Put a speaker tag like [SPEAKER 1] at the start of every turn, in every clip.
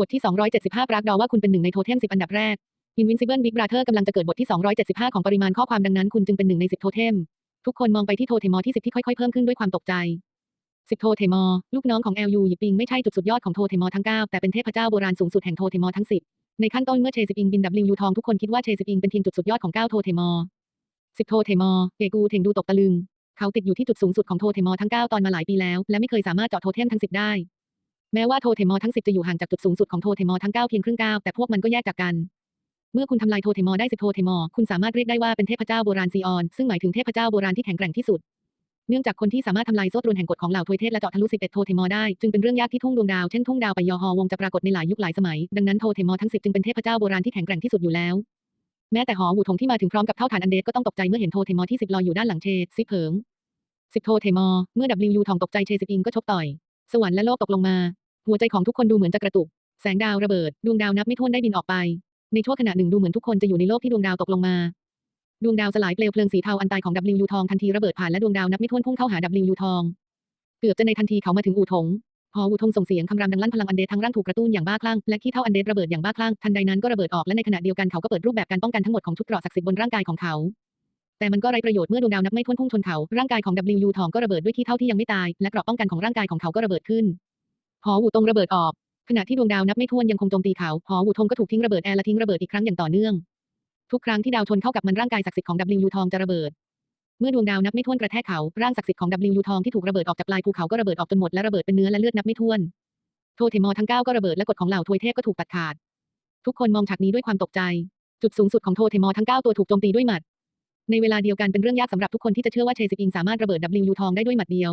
[SPEAKER 1] บทที่ 275ปรากดอว่าคุณเป็นหนึ่งในโทเทม10 อันดับแรก Invincible Big Brother กำลังจะเกิดบทที่ 275 ของปริมาณข้อความดังนั้นคุณจึงเป็นหนึ่งใน 10 โทเทม ทุกคนมองไปที่โทเทมอที่ 10 ที่ค่อยๆ เพิ่มขึ้นด้วยความตกใจ 10 โทเทมอ ลูกน้องของ LU หยิบปิงไม่ใช่จุดสุดยอดของโทเทมอทั้ง 9 แต่เป็นเทพเจ้าโบราณสูงสุดแห่งโทเทมอทั้ง 10 ในขั้นต้นเมื่อเชซิปิงบิน W ทองทุกคนคิดว่าเชซิปิงเป็นเพียงจุดสุดยอดของ 9 โทเทมอ 10 โทเทมอเกกูเทงดูตกตะลึง เขาติดอยู่ที่จุดสูงสุดของโทเทมอทั้ง 9 ตอนมาหลายปีแล้ว และไม่เคยสามารถเจาะโทเทมทั้ง 10 ได้ แม้ว่าโทเทมอทั้ง 10 จะอยู่ห่างจากจุดสูงสุดของโทเทมอทั้ง 9 เพียงครึ่งก้าวแต่พวกมันก็แยกจากกัน เมื่อคุณทำลายโทเทมอได้ 10 โทเทมอคุณสามารถเรียกได้ว่าเป็นเทพเจ้าโบราณซีออน ซึ่งหมายถึงเทพเจ้าโบราณที่แข็งแกร่งที่สุด เนื่องจากคนที่สามารถทำลายโซ่ตรวนแห่งกฎของเหล่าทวยเทพและเจาะทะลุ 11 โทเทมอได้จึงเป็นเรื่องยากที่ทุ่งดวงดาวเช่นทุ่งดาวไปยอฮอวงจะปรากฏในหลายยุคหลายสมัย ดังนั้นโทเทมอทั้ง 10 จึงเป็นเทพเจ้าโบราณที่แข็งแกร่งที่สุดอยู่แล้วแม้แต่หอหูทงที่มาถึงพร้อมกับเท่าฐานอันเดสก็ต้องตกใจเมื่อเห็นโทเทมอที่10ลอยอยู่ด้านหลังเชซิเผิง10โทเทมอเมื่อ W ทองตกใจเชซิปิงก็ชกต่อยสวรรค์และโลกตกลงมา หัวใจของทุกคนดูเหมือนจะกระตุก แสงดาวระเบิด ดวงดาวนับไม่ถ้วนได้บินออกไป ในชั่วขณะหนึ่งดูเหมือนทุกคนจะอยู่ในโลกที่ดวงดาวตกลงมา ดวงดาวสลายเปลวเพลิงสีเทาอันตายของ W ทองทันทีระเบิดผ่านและดวงดาวนับไม่ถ้วนพุ่งเข้าหา W ทอง เกือบจะในทันทีเขามาถึงอู่ทงหออู่ทงส่งเสียงคำรามดังลั่นพลังอันเดสทั้งร่างถูกกระตุ้นอย่างบ้าคลั่งและขี้เท่าอันเดสระเบิดอย่างบ้าคลั่งทันใดนั้นก็ระเบิดออกและในขณะเดียวกันเขาก็เปิดรูปแบบการป้องกันทั้งหมดของชุดเกราะศักดิ์สิทธิ์บนร่างกายของเขาแต่มันก็ไร้ประโยชน์เมื่อดวงดาวนับไม่ถ้วนพุ่งชนเขา ร่างกายของ W ทองก็ระเบิดด้วยขี้เท่าที่ยังไม่ตาย และเกราะป้องกันของร่างกายของเขาก็ระเบิดขึ้น หออู่ตงระเบิดออก ขณะที่ดวงดาวนับไม่ถ้วนยังคงโจมตีเขาหออู่ทงก็ถูกทิ้งระเบิดแอร์และทิ้งระเบิดอีกครั้งอย่างต่อเนื่อง ทุกครั้งที่ดาวชนเข้ากับมันร่างกายศักดิ์สิทธิ์ของ W ทองจะระเบิด เมื่อดวงดาวนับไม่ถ้วนกระแทกเขาร่างศักดิ์สิทธิ์ของ W ทองที่ถูกระเบิดออกจากปลายภูเขาก็ระเบิดออกจนหมดและระเบิดเป็นเนื้อและเลือดนับไม่ถ้วนโทเทมอทั้ง9ก็ระเบิดและกฎของเหล่าทวยเทพก็ถูกตัดขาด ทุกคนมองฉากนี้ด้วยความตกใจ จุดสูงสุดของโทเทมอทั้ง9ตัวถูกโจมตีด้วยหมัดในเวลาเดียวกันเป็นเรื่องยากสำหรับทุกคนที่จะเชื่อว่าเชซิปิงสามารถระเบิด W ทองได้ด้วยหมัดเดียว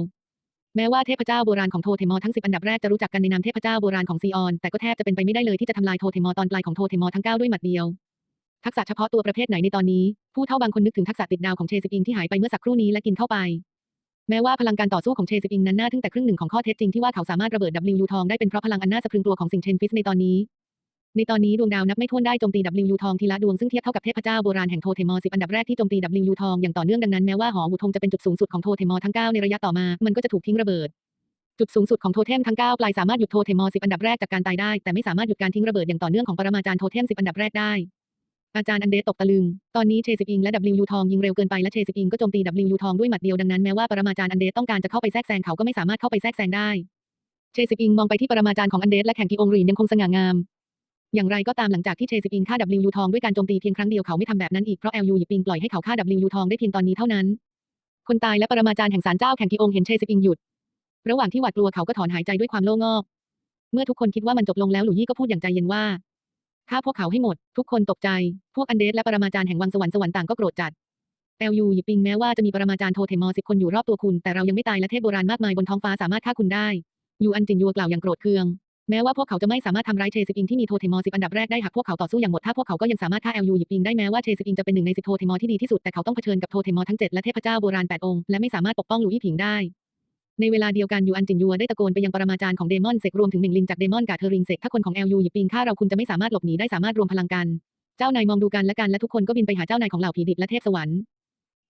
[SPEAKER 1] แม้ว่าเทพเจ้าโบราณของโทเทมอทั้ง 10 อันดับแรกจะรู้จักกันในนามเทพเจ้าโบราณของซีออน แต่ก็แทบจะเป็นไปไม่ได้เลยที่จะทำลายโทเทมอตอนปลายของโทเทมอทั้ง 9 ด้วยหมัดเดียว ทักษะเฉพาะตัวประเภทไหนในตอนนี้ ผู้เท่าบางคนนึกถึงทักษะติดดาวของเชซิปิงที่หายไปเมื่อสักครู่นี้และกินเข้าไป แม้ว่าพลังการต่อสู้ของเชซิปิงนั้นน่าทึ่งแต่ครึ่งหนึ่งของข้อเท็จจริงที่ว่าเขาสามารถระเบิด W ทองได้เป็นเพราะพลังอันน่าสะพรึงกลัวของสิ่งเชนฟิสในตอนนี้ ในตอนนี้ดวงดาวนับไม่ถ้วนได้โจมตี W ทองทีละดวงซึ่งเทียบเท่ากับเทพเจ้าโบราณแห่งโทเทมอ10อันดับแรกที่โจมตี W ทองอย่างต่อเนื่องดังนั้นแม้ว่าหอวูทงจะเป็นจุดสูงสุดของโทเทมอทั้ง 9 ในระยะต่อมา มันก็จะถูกทิ้งระเบิด จุดสูงสุดของโทเทมทั้ง 9 ปลายสามารถหยุดโทเทมอ10อันดับแรกจากการตายได้ แต่ไม่สามารถหยุดการทิ้งระเบิดอย่างต่อเนื่องของปรมาจารย์โทเทม10อันดับแรกได้อาจารย์อันเดสตกตะลึง ตอนนี้เชซิปิงและ W ทองยิงเร็วเกินไปและเชซิปิงก็โจมตี W ทองด้วยหมัดเดียวดังนั้นแม้ว่าปรมาจารย์อันเดสต้องการจะเข้าไปแทรกแซงเขาก็ไม่สามารถเข้าไปแทรกแซงได้ เชซิปิงมองไปที่ปรมาจารย์ของอันเดสและแข่งกีองรีนยังคงสง่างาม อย่างไรก็ตามหลังจากที่เชซิปิงฆ่า W ทองด้วยการโจมตีเพียงครั้งเดียวเขาไม่ทำแบบนั้นอีกเพราะ LU หยิบปิงปล่อยให้เขาฆ่า W ทองได้เพียงตอนนี้เท่านั้น คนตายและปรมาจารย์แห่งศาลเจ้าแข่งกีองเห็นเชซิปิงหยุด ระหว่างที่หวาดกลัวเขาก็ถอนหายใจด้วยความโล่งอกเมื่อทุกคนคิดว่ามันจบลงแล้วหลุยยี่ก็พูดอย่างใจเย็นว่าฆ่าพวกเขาให้หมด ทุกคนตกใจ พวกอันเดสและปรมาจารย์แห่งวังสวรรค์สวรรค์ต่างก็โกรธจัด LU หยิบปิงแม้ว่าจะมีปรมาจารย์โทเทมอสิบคนอยู่รอบตัวคุณ แต่เรายังไม่ตายและเทพโบราณมากมายบนท้องฟ้าสามารถฆ่าคุณได้ยูอันจินยัวกล่าวอย่างโกรธเคือง แม้ว่าพวกเขาจะไม่สามารถทำร้ายเชซิปิงที่มีโทเทมอสิบอันดับแรกได้หากพวกเขาต่อสู้อย่างหมดถ้าพวกเขาก็ยังสามารถฆ่า LU หยิบปิงได้แม้ว่าเชซิปิงจะเป็นหนึ่งในสิบโทเทมอที่ดีที่สุดแต่เขาต้องเผชิญกับโทเทมอทั้งเจ็ดและเทพเจ้าโบราณแปดองค์และไม่สามารถปกป้องหลุยี่ผิงได้ในเวลาเดียวกันยูอันจินยัวได้ตะโกนไปยังปรมาจารย์ของเดมอนเซกรวมถึงหนึ่งลิงจากเดมอนกาเทอริงเซกถ้าคนของ LU หยิบปิงฆ่าเราคุณจะไม่สามารถหลบหนีได้สามารถรวมพลังกัน เจ้านายมองดูกันและกันและทุกคนก็บินไปหาเจ้านายของเหล่าผีดิบและเทพสวรรค์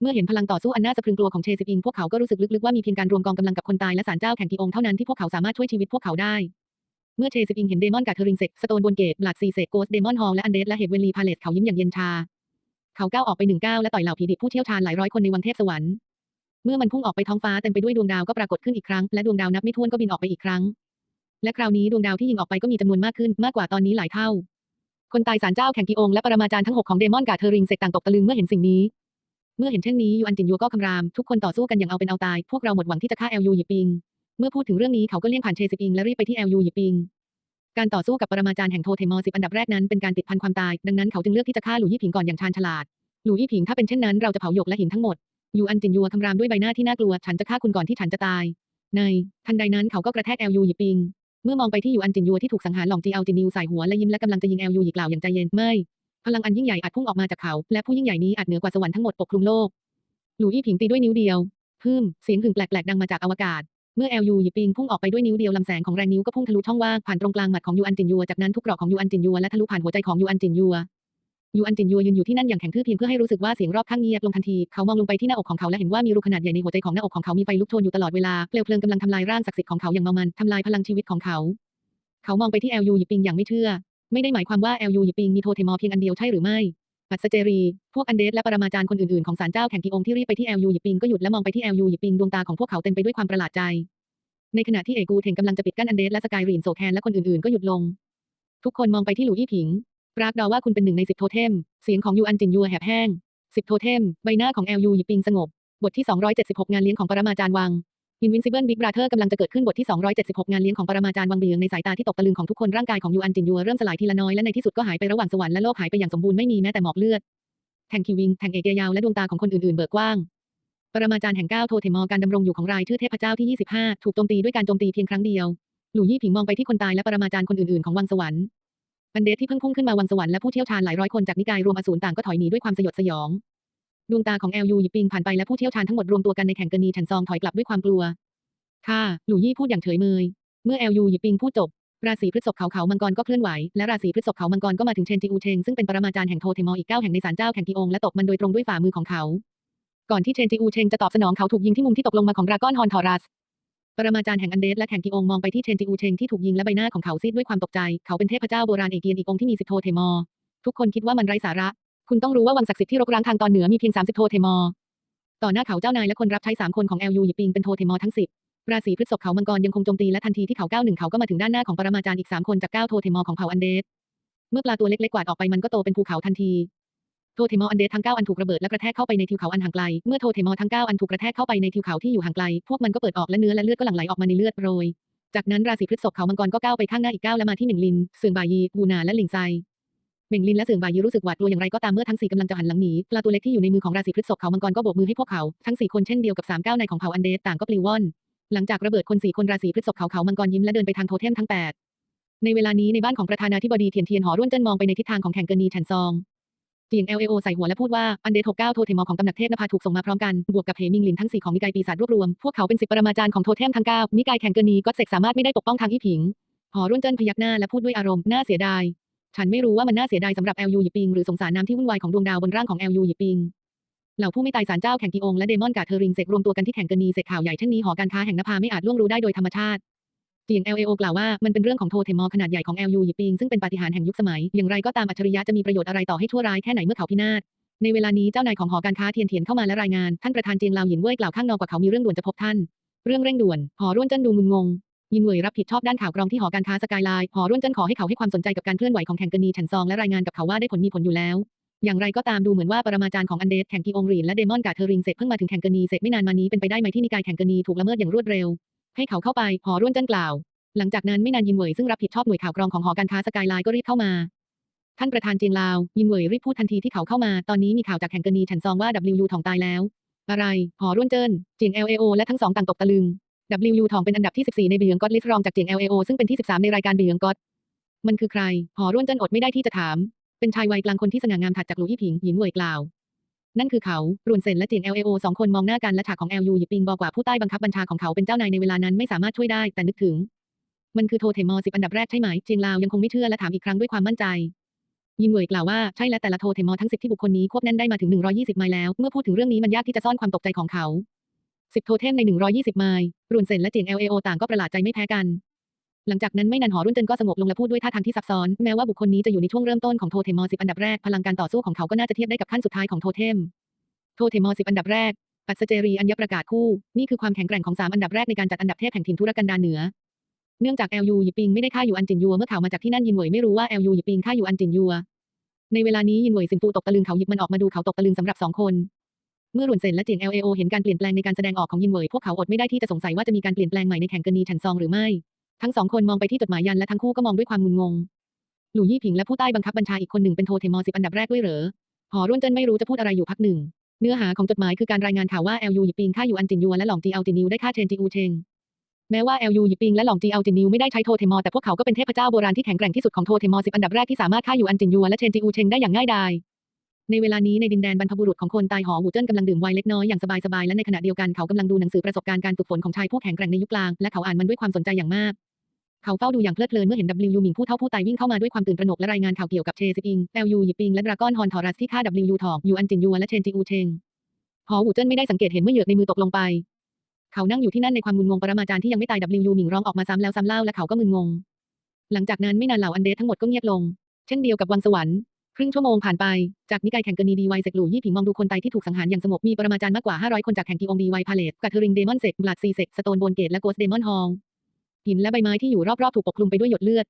[SPEAKER 1] เมื่อเห็นพลังต่อสู้อันน่าสะพรึงกลัวของเชซิปิงพวกเขาก็รู้สึกลึกๆว่ามีเพียงการรวมกองกำลังกับคนตายและศาลเจ้าแข่งกีองเท่านั้นที่พวกเขาสามารถช่วยชีวิตพวกเขาได้ เมื่อเชซิปิงเห็นเดมอนกาเทอริงเซกสโตนบนเกตบลัดซีเซกโกสเดมอนฮอลและอันเดสและเฮดเวลีพาเลตเขายิ้มอย่างเย็นชา เขาก้าวออกไปหนึ่งก้าวและต่อยเหล่าผีดิบผู้เชี่ยวชาญหลายร้อยคนในวังเทพสวรรค์เมื่อมันพุ่งออกไปท้องฟ้าเต็มไปด้วยดวงดาวก็ปรากฏขึ้นอีกครั้งและดวงดาวนับไม่ถ้วนก็บินออกไปอีกครั้ง และคราวนี้ดวงดาวที่ยิงออกไปก็มีจำนวนมากขึ้นมากกว่าตอนนี้หลายเท่า คนตายศาลเจ้าแข่งกีองและปรมาจารย์ทั้งหกของเดมอนกาเทอริงเซกต่างตกตะลึงเมื่อเห็นสิ่งนี้ เมื่อเห็นเช่นนี้ยูอันจินยัวก็คำราม ทุกคนต่อสู้กันอย่างเอาเป็นเอาตาย พวกเราหมดหวังที่จะฆ่า LU หยิบปิง เมื่อพูดถึงเรื่องนี้เขาก็เลี่ยงผ่านเชซิปิงและรีบไปที่ LU หยิบปิง การต่อสู้กับปรมาจารย์แห่งโทเทมอสิบอันดับแรกนั้นเป็นการติดพันความตาย ดังนั้นเขาจึงเลือกที่จะฆ่าหลู่ยี่ผิงก่อนอย่างชาญฉลาด หลู่ยี่ผิงถ้าเป็นเช่นนั้นเราจะเผาหยกและหินทั้งหมดยูอันจินยัวคำรามด้วยใบหน้าที่น่ากลัว ฉันจะฆ่าคุณก่อนที่ฉันจะตาย ใน ทันใดนั้นเขาก็กระแทก LU หยิบปิง เมื่อมองไปที่ยูอันจินยัวที่ถูกสังหารหลงจีเอาจินิวใส่หัวและยิ้มและกำลังจะยิง LU หยิกล่าวอย่างใจเย็นไม่ พลังอันยิ่งใหญ่อาจพุ่งออกมาจากเขา และผู้ยิ่งใหญ่นี้อาจเหนือกว่าสวรรค์ทั้งหมดปกคลุมโลก หลู่อี้ผิงตีด้วยนิ้วเดียวพึ่มเสียงหึ่งแปลกๆดังมาจากอวกาศ เมื่อ LU หยิบปิงพุ่งออกไปด้วยนิ้วเดียวลำแสงของแรงนิ้วก็พุ่งทะลุช่องว่างผ่านตรงกลางหมัดของยูอันจินยัวจากนั้นทุกกรอกของยูอันจินยัวและทะลุผ่านหัวใจของยูอันจินยัวยูอันจินยัวยืนอยู่ที่นั่นอย่างแข็งทื่อเพียงเพื่อให้รู้สึกว่าเสียงรอบข้างเงียบลงทันที เขามองลงไปที่หน้าอกของเขาและเห็นว่ามีรูขนาดใหญ่ในหัวใจของหน้าอกของเขามีไฟลุกโชนอยู่ตลอดเวลาเปลวเพลิงกำลังทำลายร่างศักดิ์สิทธิ์ของเขาอย่างเมามันทำลายพลังชีวิตของเขา เขามองไปที่แอลยูหยิบปิงอย่างไม่เชื่อ ไม่ได้หมายความว่าแอลยูหยิปิงมีโทเทมอเพียงอันเดียวใช่หรือไม่ ปัสเจรี พวกอันเดสและปรมาจารย์คนอื่นๆของศาลเจ้าแข่งกีองค์ที่รีบไปที่แอลยูหยิปิงก็หยุดและมองไปที่แอลยูหยิปิงดวงตาของพวกเขาเต็มไปด้วยความประหลาดใจ ในขณะที่เอกูเทงกำลังจะปิดกั้นอันเดสและสกายรีนโซแคนและคนอื่นๆก็หยุดลง ทุกคนมองไปที่หลู่อี้ผิง ปรากเดาว่าคุณเป็นหนึ่งในสิบโทเทม เสียงของยูอันจินยัวแหบแห้งสิบโทเทม ใบหน้าของแอลยูหยิปิงสงบ บทที่ 276 งานเลี้ยงของปรมาจารย์วัง Invincible Big Brother กำลังจะเกิดขึ้นบทที่ 276 งานเลี้ยงของปรมาจารย์วังเบียงในสายตาที่ตกตะลึงของทุกคนร่างกายของยูอันจินยัวเริ่มสลายทีละน้อยและในที่สุดก็หายไประหว่างสวรรค์และโลกหายไปอย่างสมบูรณ์ไม่มีแม้แต่หมอกเลือดแทงคิวิงแทงเอกยาวและดวงตาของคนอื่นๆเบิกกว้างปรมาจารย์แห่งเก้าโทเทมอการดำรงอยู่ของรายชื่อเทพเจ้าที่ 25 ถูกโจมตีด้วยการโจมตีเพียงครั้งเดียว หลู่ยี่ผิงมองไปที่คนตายและปรมาจารย์คนอื่นๆของวังสวรรค์อันเดสที่เพิ่งพุ่งขึ้นมาวังสวรรค์และผู้เชี่ยวชาญหลายร้อยคนจากนิกายรวมอสูรต่างก็ถอยหนีด้วยความสยดสยอง ดวงตาของแอลยูหยิบปิงผ่านไปและผู้เชี่ยวชาญทั้งหมดรวมตัวกันในแข่งกันนีฉันซองถอยกลับด้วยความกลัว ค่ะ หลู่ยี่พูดอย่างเฉยเมย เมื่อแอลยูหยิบปิงพูดจบ ราศีพฤษภเขาเขามังกรก็เคลื่อนไหว และราศีพฤษภเขามังกรก็มาถึงเชนจิอูเชงซึ่งเป็นปรมาจารย์แห่งโทเทมออีกเก้าแห่งในศาลเจ้าแข่งกีองและตบมันโดยตรงด้วยฝ่ามือของเขา ก่อนที่เชนจิอูเชงจะตอบสนองเขาถูกยิงที่มุมที่ตกลงมาของดราก้อนฮอนทอรัส ปรมาจารย์แห่งอันเดสและแข่งกีองมองไปที่เชนจิอูเชงที่ถูกยิงและใบหน้าของเขาซีดด้วยความตกใจ เขาเป็นเทพเจ้าโบราณเอเกียนอีกองค์ที่มีสิบโทเทมอทุกคนคิดว่ามันไร้สาระ คุณต้องรู้ว่าวังศักดิ์สิทธิ์ที่รกร้างทางตอนเหนือมีเพียง 30 โทเทมอ ต่อหน้าเขาเจ้านายและคนรับใช้ 3 คนของ LU หยิบปิงเป็นโทเทมอทั้ง 10 ราศีพฤษภเขามังกรยังคงโจมตีและทันทีที่เขาก้าวหนึ่งเขาก็มาถึงด้านหน้าของปรมาจารย์อีก 3 คนจาก9โทเทมอของเผ่าอันเดส เมื่อปลาตัวเล็กๆกวาดออกไปมันก็โตเป็นภูเขาทันที โทเทมออันเดสทั้ง9อันถูกระเบิดและกระแทกเข้าไปในทิวเขาอันห่างไกล เมื่อโทเทมอทั้ง9อันถูกกระแทกเข้าไปในทิวเขาที่อยู่ห่างไกล พวกมันก็เปิดออกและเนื้อและเลือดก็หลั่งไหลออกมาในเลือดโรย จากนั้นราศีพฤษภเขามังกรก็ก้าวไปข้างหน้าอีกก้าวและมาที่หมิงลินเสืองบายีบูนาและหลิงไซ เหม่งลินและเสืองบายีรู้สึกหวาดกลัวอย่างไรก็ตามเมื่อทั้งสี่กำลังจะหันหลังหนีปลาตัวเล็กที่อยู่ในมือของราศีพฤษภเขามังกรก็โบกมือให้พวกเขาทั้งสี่คนเช่นเดียวกับสามก้าวในของเผ่าอันเดสต่างก็ปลิวว่อนหลังจากระเบิดคนสี่คนราศีพฤษภเขาเขามังกรยิ้มและเดินไปทางโทเทมทั้งแปดในเวลานี้ในบ้านของประธานาธิบดีเทียนเทียนหอร่วนเจิ้นมองไปในทิศทางของแข่งเกินนีแฉนซองเจียง LAO ใส่หัวและพูดว่า อันเดส69โทเทมอของตำหนักเทพนภาถูกส่งมาพร้อมกัน บวกกับเหมิงลินทั้งสี่ของนิกายปีศาจรวบรวม พวกเขาเป็นสิบปรมาจารย์ของโทเทมทั้งเก้านิกายแข่งเกินนีก็เสกสามารถไม่ได้ปกป้องทางอี้ผิง หอร่วนเจิ้นพยักหน้าและพูดด้วยอารมณ์ น่าเสียดาย ฉันไม่รู้ว่ามันน่าเสียดายสำหรับ LU หยิปิงหรือสงสารน้ำที่วุ่นวายของดวงดาวบนร่างของ LU หยิปิงเหล่าผู้ไม่ตายสารเจ้าแข่งกีองและเดมอนกาเทอริงเสกรวมตัวกันที่แข่งกันนีเสกข่าวใหญ่เช่นนี้หอการค้าแห่งนภาไม่อาจล่วงรู้ได้โดยธรรมชาติเจียง LAO กล่าวว่ามันเป็นเรื่องของโทเทมอขนาดใหญ่ของ LU หยิปิงซึ่งเป็นปาฏิหาริย์แห่งยุคสมัย อย่างไรก็ตามอัจฉริยะจะมีประโยชน์อะไรต่อให้ชั่วร้ายแค่ไหนเมื่อเขาพินาศในเวลานี้เจ้านายของหอการค้าเทียนเทียนเข้ามาและรายงาน ท่านประธานเจียงลาวหยินเว่ยกล่าวข้างนอกว่าเขามีเรื่องด่วนจะพบท่าน เรื่องเร่งด่วนหอร่วนจิ้นดูมึนงง ยินเหวยรับผิดชอบด้านข่าวกรองที่หอการค้าสกายไลน์หอร่วนเจิ้นขอให้เขาให้ความสนใจกับการเคลื่อนไหวของแข่งกันนีฉันซองและรายงานกับเขาว่าได้ผลมีผลอยู่แล้ว อย่างไรก็ตามดูเหมือนว่าปรมาจารย์ของอันเดสแข่งกีองรีนและเดมอนกาเทอริงเสร็จเพิ่งมาถึงแข่งกันนีเสร็จไม่นานมานี้เป็นไปได้ไหมที่นิกายแข่งกันนีถูกละเมิดอย่างรวดเร็ว ให้เขาเข้าไปหอร่วนเจิ้นกล่าว หลังจากนั้นไม่นานยินเหวยซึ่งรับผิดชอบหน่วยข่าวกรองของหอการค้าสกายไลน์ก็รีบเข้ามาท่านประธานเจียงลาว ยินเหวยรีบพูดทันทีที่เขาเข้ามา ตอนนี้มีข่าวจากแข่งกันนีฉันซองว่า WU ถองตายแล้ว อะไร หอร่วนเจิ้นเจียง LAO และทั้งสองต่างตกตะลึง WU ถองเป็นอันดับที่ 14 ในเบียงก็อดลิสต์รองจากเจียง LAO ซึ่งเป็นที่ 13 ในรายการเบียงก็อดมันคือใคร หอร่วนเจิ้นอดไม่ได้ที่จะถาม เป็นชายวัยกลางคนที่สง่างามถัดจากหลู่ยี่ผิงหยินเหวยกล่าว นั่นคือเขา รวนเซนและเจียง LAO สองคนมองหน้ากันและฉากของ LU หยิบปิงบอกว่าผู้ใต้บังคับบัญชาของเขาเป็นเจ้านายในเวลานั้นไม่สามารถช่วยได้แต่นึกถึง มันคือโทเทมอสิบอันดับแรกใช่ไหมเจียงลาวยังคงไม่เชื่อและถามอีกครั้งด้วยความมั่นใจยินเหวยกล่าวว่าใช่และแต่ละโทเทมอทั้งสิบที่บุคคลนี้ควบแน่นได้มาถึง120ไมล์แล้ว เมื่อพูดถึงเรื่องนี้มันยากที่จะซ่อนความตกใจของเขา สิบโทเทมใน 120 ไมล์รวนเซนและเจียง LAO ต่างก็ประหลาดใจไม่แพ้กัน หลังจากนั้นไม่นานหอรุ่นเจินก็สงบลงและพูดด้วยท่าทางที่ซับซ้อน แม้ว่าบุคคลนี้จะอยู่ในช่วงเริ่มต้นของโทเทมอสิบอันดับแรก พลังการต่อสู้ของเขาก็น่าจะเทียบได้กับขั้นสุดท้ายของโทเทม โทเทมอสิบอันดับแรก ปัสเจรีอัญญประกาศคู่ นี่คือความแข็งแกร่งของสามอันดับแรกในการจัดอันดับเทพแห่งถิ่นทุรกันดารเหนือ เนื่องจาก LU หยิปิงไม่ได้ฆ่าอยู่อันจินยัวเมื่อข่าวมาจากที่นั่นยินเหวยไม่รู้ว่า LU หยิปิงฆ่าอยู่อันจินยัวในเวลานี้ยินเหวยสินฟูตกตะลึงเขาหยิบมันออกมาดูเขาตกตะลึงสำหรับสองคน เมื่อหลวนเซนและเจียง LAO เห็นการเปลี่ยนแปลงในการแสดงออกของยินเหวยพวกเขาอดไม่ได้ที่จะสงสัยว่าจะมีการเปลี่ยนแปลงใหม่ในแข่งกันนีฉันซองหรือไม่ ทั้งสองคนมองไปที่จดหมายยันและทั้งคู่ก็มองด้วยความงุนงง หลู่ยี่ผิงและผู้ใต้บังคับบัญชาอีกคนหนึ่งเป็นโทเทมอสิบอันดับแรกด้วยเหรอหอร่วนเจิ้นไม่รู้จะพูดอะไรอยู่พักหนึ่ง เนื้อหาของจดหมายคือการรายงานข่าวว่า LU หยิบปิงฆ่าอยู่อันจินยัวและหลองจีเอาจินนิวได้ฆ่าเชนจีอูเชงแม้ว่า LU หยิบปิงและหลองจีเอาจินนิวไม่ได้ใช้โทเทมอแต่พวกเขาก็เป็นเทพเจ้าโบราณที่แข็งแกร่งที่สุดของโทเทมอสิบอันดับแรกที่สามารถฆ่าอยู่อันจินยัวและเชนจีอูเชงได้อย่างง่ายดาย ในเวลานี้ในดินแดนบรรพบุรุษของคนตายหอหูเจิ้นกำลังดื่มไวน์เล็กน้อยอย่างสบายๆและในขณะเดียวกันเขากำลังดูหนังสือประสบการณ์การฝึกฝนของชายผู้แข็งแกร่งในยุคกลางและเขาอ่านมันด้วยความสนใจอย่างมากเขาเฝ้าดูอย่างเพลิดเพลินเมื่อเห็น W หมิงผู้เท่าผู้ตายวิ่งเข้ามาด้วยความตื่นตระหนกและรายงานข่าวเกี่ยวกับเชซิปิง LU หยิบปิงและดราก้อนฮอนทอรัสที่ฆ่า W ถอกยูอันจินยัวและเชนจิอูเชงหอหูเจิ้นไม่ได้สังเกตเห็นเมื่อเหยือกในมือตกลงไป เขานั่งอยู่ที่นั่นในความมึนงงปรมาจารย์ที่ยังไม่ตาย W หมิงร้องออกมาซ้ำแล้วซ้ำเล่าและเขาก็มึนงง หลังจากนั้นไม่นานเหล่าอันเดสทั้งหมดก็เงียบลง เช่นเดียวกับวังสวรรค์ ครึ่งชั่วโมงผ่านไป จากนิกายแข่งกรณีดีไวเซกหลู่ยี่ผิงมองดูคนไตที่ถูกสังหารอย่างสงบมีปรมาจารย์มากกว่า 500 คนจากแข่งกีองดีไวพาเลตกัตเทอริงเดมอนเซกบลัดซีเซกสโตนโบนเกตและโกสเดมอนฮอลหินและใบไม้ที่อยู่รอบๆถูกปกคลุมไปด้วยหยดเลือด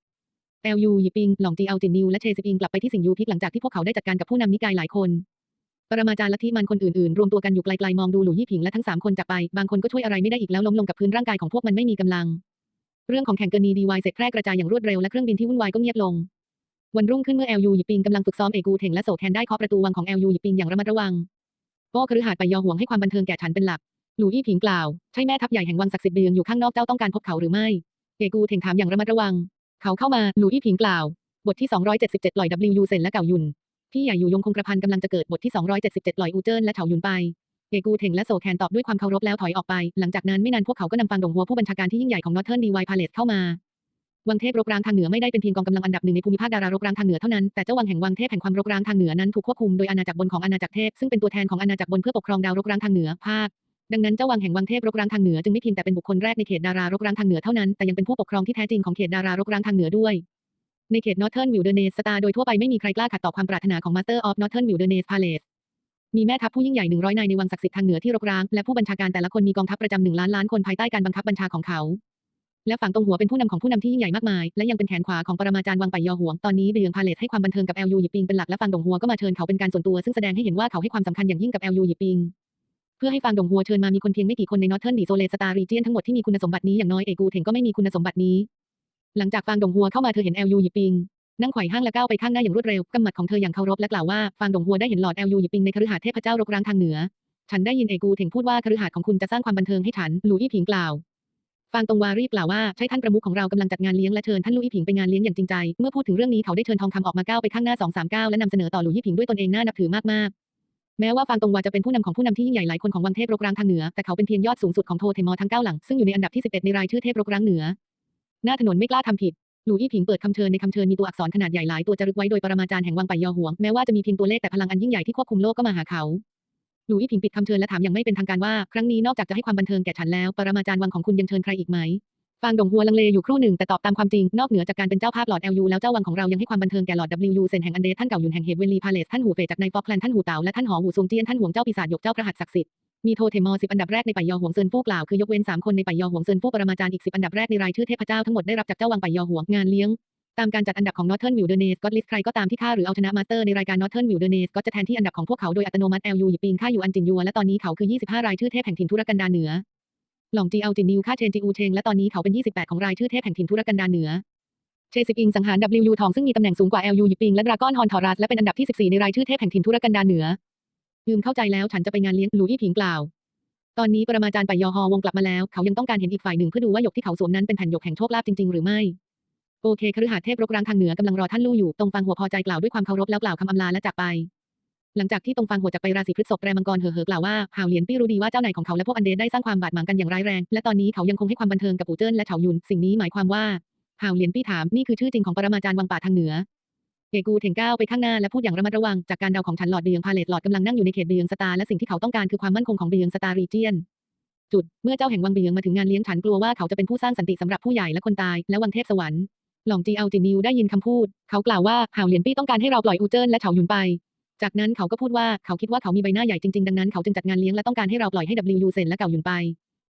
[SPEAKER 1] แอลยูยิปิง หลองจีเอาจินนิวและเชซิปิงกลับไปที่สิงยูพิกหลังจากที่พวกเขาได้จัดการกับผู้นำนิกายหลายคน ปรมาจารย์ลัทธิมันคนอื่นๆ รวมตัวกันอยู่ไกลๆมองดูหลู่ยี่ผิงและทั้งสามคนจากไป บางคนก็ช่วยอะไรไม่ได้อีกแล้วล้มลงกับพื้นร่างกายของพวกมันไม่มีกำลัง เรื่องของแข่งเกนีดีวเสร็จแพร่กระจายอย่างรวดเร็วและเครื่องบินที่วุ่นวายก็เงียบลง วันรุ่งขึ้นเมื่อ LU หยิบปิงกำลังฝึกซ้อมเอกูเทงและโซแคนได้เคาะประตูวังของ LU หยิบปิงอย่างระมัดระวังโป้คฤหาสน์ไปยอห่วงให้ความบันเทิงแก่ฉันเป็นหลักหลู่อี้ผิงกล่าวใช่แม่ทัพใหญ่แห่งวังศักดิ์สิทธิ์เบียงอยู่ข้างนอกเจ้าต้องการพบเขาหรือไม่เอกูเทงถามอย่างระมัดระวัง เขาเข้ามาหลู่อี้ผิงกล่าว บทที่ 277ปล่อย W เซนและเก่ายุนพี่ใหญ่อยู่ยงคงกระพันกำลังจะเกิดบทที่ 277ปล่อยอูเจิ้นและเถาหยุนไปเอกูเทงและโซแคนตอบด้วยความเคารพแล้วถอยออกไป หลังจากนั้นไม่นานพวกเขาก็นำฟังดงหัวผู้บัญชาการที่ยิ่งใหญ่ของ Northern DY Palace เข้ามา วังเทพรบร้างทางเหนือไม่ได้เป็นเพียงกองกำลังอันดับหนึ่งในภูมิภาคดารารบร้างทางเหนือเท่านั้น แต่เจ้าวังแห่งวังเทพแห่งความรบร้างทางเหนือนั้นถูกควบคุมโดยอาณาจักรบนของอาณาจักรเทพซึ่งเป็นตัวแทนของอาณาจักรบนเพื่อปกครองดาวรบร้างทางเหนือภาคดังนั้นเจ้าวังแห่งวังเทพรบร้างทางเหนือจึงไม่เพียงแต่เป็นบุคคลแรกในเขตดารารบร้างทางเหนือเท่านั้นแต่ยังเป็นผู้ปกครองที่แท้จริงของเขตดารารบร้างทางเหนือด้วยในเขต Northern Wilderness Star โดยทั่วไปไม่มีใครกล้าขัดต่อความปรารถนาของ Master of Northern Wilderness Palace มีแม่ทัพผู้ยิ่งใหญ่100นายในวังศักดิ์สิทธิ์ทางเหนือที่รกร้าง และผู้บัญชาการแต่ละคนมีกองทัพประจำหนึ่งล้านล้านคนภายใต้การบังคับบัญชาของเขา และฝั่งตรงหัวเป็นผู้นำของผู้นำที่ยิ่งใหญ่มากมาย และยังเป็นแขนขวาของปรมาจารย์วังไปยอหวง ตอนนี้เบียงพาเลตให้ความบันเทิงกับแอลยูหยิบปิงเป็นหลักและฟังดงหัวก็มาเชิญเขาเป็นการส่วนตัวซึ่งแสดงให้เห็นว่าเขาให้ความสำคัญอย่างยิ่งกับแอลยูหยิบปิงเพื่อให้ฟังดงหัวเชิญมามีคนเพียงไม่กี่คนในนอร์เทิร์นดีโซเลสตารีเจียนทั้งหมดที่มีคุณสมบัตินี้อย่างน้อยเอกูเทงก็ไม่มีคุณสมบัตินี้ หลังจากฟังดงหัวเข้ามาเธอเห็นแอลยูหยิบปิง นั่งไขว่ห้างและก้าวไปข้างหน้าอย่างรวดเร็วกำมัดของเธออย่างเคารพและกล่าวว่าฟางดงหัวได้เห็นหลอดแอลยูหยิบปิงในคฤหาสน์เทพเจ้ารกร้างทางเหนือ ฉันได้ยินเอกูเถงพูดว่าคฤหาสน์ของคุณจะสร้างความบันเทิงให้ฉันหลูอี้ผิงกล่าว ฟางตงวารีบกล่าวว่าใช่ท่านประมุขของเรากำลังจัดงานเลี้ยงและเชิญท่านลู่อี้ผิงไปงานเลี้ยงอย่างจริงใจ เมื่อพูดถึงเรื่องนี้เขาได้เชิญทองคำออกมาก้าวไปข้างหน้าสองสามก้าวและนำเสนอต่อหลู่อี้ผิงด้วยตนเองน่านับถือมากๆแม้ว่าฟางตงวาจะเป็นผู้นำของผู้นำที่ยิ่งใหญ่หลายคนของวังเทพรกร้างทางเหนือ แต่เขาเป็นเพียงยอดสูงสุดของโทเทมอทั้งเก้าหลัง ซึ่งอยู่ในอันดับที่ 11 ในรายชื่อเทพรกร้างเหนือ หน้าถนนไม่กล้าทำผิด หลู่อี้ผิงเปิดคำเชิญในคำเชิญมีตัวอักษรขนาดใหญ่หลายตัวจารึกไว้โดยปรมาจารย์แห่งวังไปยอหวง แม้ว่าจะมีเพียงตัวเลขแต่พลังอันยิ่งใหญ่ที่ควบคุมโลกก็มาหาเขา หลู่อี้ผิงปิดคำเชิญและถามอย่างไม่เป็นทางการว่า ครั้งนี้นอกจากจะให้ความบันเทิงแก่ฉันแล้ว ปรมาจารย์วังของคุณยังเชิญใครอีกไหมฟางดงหัวลังเลอยู่ครู่หนึ่งแต่ตอบตามความจริง นอกเหนือจากการเป็นเจ้าภาพหลอด LU แล้วเจ้าวังของเรายังให้ความบันเทิงแก่หลอด WU เซนแห่งอันเดสท่านเก่าหยุนแห่งเฮเวนลีพาเลสท่านหูเฟยจากในฟอกแลนท่านหูเต่าและท่านหอหูซงเจียนท่านห่วงเจ้าปีศาจหยกเจ้าพระหัตถ์ศักดิ์สิทธิ์มีโทเทมอสิบอันดับแรกในป่ายยอหวงเซินฟู่กล่าวคือยกเว้นสามคนในป่ายยอหวงเซินฟู่ปรมาจารย์อีกสิบอันดับแรกในรายชื่อเทพเจ้าทั้งหมดได้รับจากเจ้าวังป่ายยอหวงงานเลี้ยง ตามการจัดอันดับของ Northern Wilderness ก็ลิสใครก็ตามที่ฆ่าหรือเอาชนะมาสเตอร์ในรายการ Northern Wilderness ก็จะแทนที่อันดับของพวกเขาโดยอัตโนมัติ LU หยิบปิงฆ่าอยู่อันจินยัวและตอนนี้เขาคือ 25 รายชื่อเทพแห่งถิ่นทุรกันดารเหนือ หลงจีเอาจินนิวฆ่าเชนจีอูเชงและตอนนี้เขาเป็น 28 ของรายชื่อเทพแห่งถิ่นทุรกันดารเหนือเชซิปิงสังหาร WU ทองซึ่งมีตำแหน่งสูงกว่า LU หยิบปิงและดราก้อนฮอนทอรัสและเป็นอันดับที่ 14 ในรายชื่อเทพแห่งถิ่นทุรกันดารเหนือลืมเข้าใจแล้วฉันจะไปงานเลี้ยงหลูอี้ผิงกล่าวตอนนี้ปรมาจารย์ไปยอฮอวงกลับมาแล้ว เขายังต้องการเห็นอีกฝ่ายหนึ่งเพื่อดูว่าหยกที่เขาสวมนั้นเป็นแผ่นหยกแห่งโชคลาภจริงๆหรือไม่ โอเคคฤหาสน์เทพรกร้างทางเหนือกำลังรอท่านลู่อยู่ ตรงฟังหัวพอใจกล่าวด้วยความเคารพแล้วกล่าวคำอำลาและจากไป หลังจากที่ตรงฟังหัวจากไปราศีพฤษภแรมังกรเหอเหอกล่าวว่าหาวเหลียนปี้รู้ดีว่าเจ้านายของเขาและพวกอันเดสได้สร้างความบาดหมางกันอย่างร้ายแรง และตอนนี้เขายังคงให้ความบันเทิงกับปู่เจิ้นและเฉาหยุน สิ่งนี้หมายความว่าหาวเหลียนปี้ถามนี่คือชื่อจริงของปรมาจารย์วังป่าทางเหนือเอกูเถงก้าวไปข้างหน้าและพูดอย่างระมัดระวังจากการเดาของฉันหลอดเบียงพาเลตหลอดกำลังนั่งอยู่ในเขตเบียงสตาร์และสิ่งที่เขาต้องการคือความมั่นคงของเบียงสตาร์รีเจียนจุดเมื่อเจ้าแห่งวังเบียงมาถึงงานเลี้ยงฉันกลัวว่าเขาจะเป็นผู้สร้างสันติสำหรับผู้ใหญ่และคนตาย และวังเทพสวรรค์ หลงจีเอาจินนิวได้ยินคำพูด เขากล่าวว่าหาวเหลียนปี้ต้องการให้เราปล่อยอูเจิ้นและเฉาหยุนไป จากนั้นเขาก็พูดว่าเขาคิดว่าเขามีใบหน้าใหญ่จริงๆ ดังนั้นเขาจึงจัดงานเลี้ยงและต้องการให้เราปล่อยให้ WU เซนและเก่าหยุนไป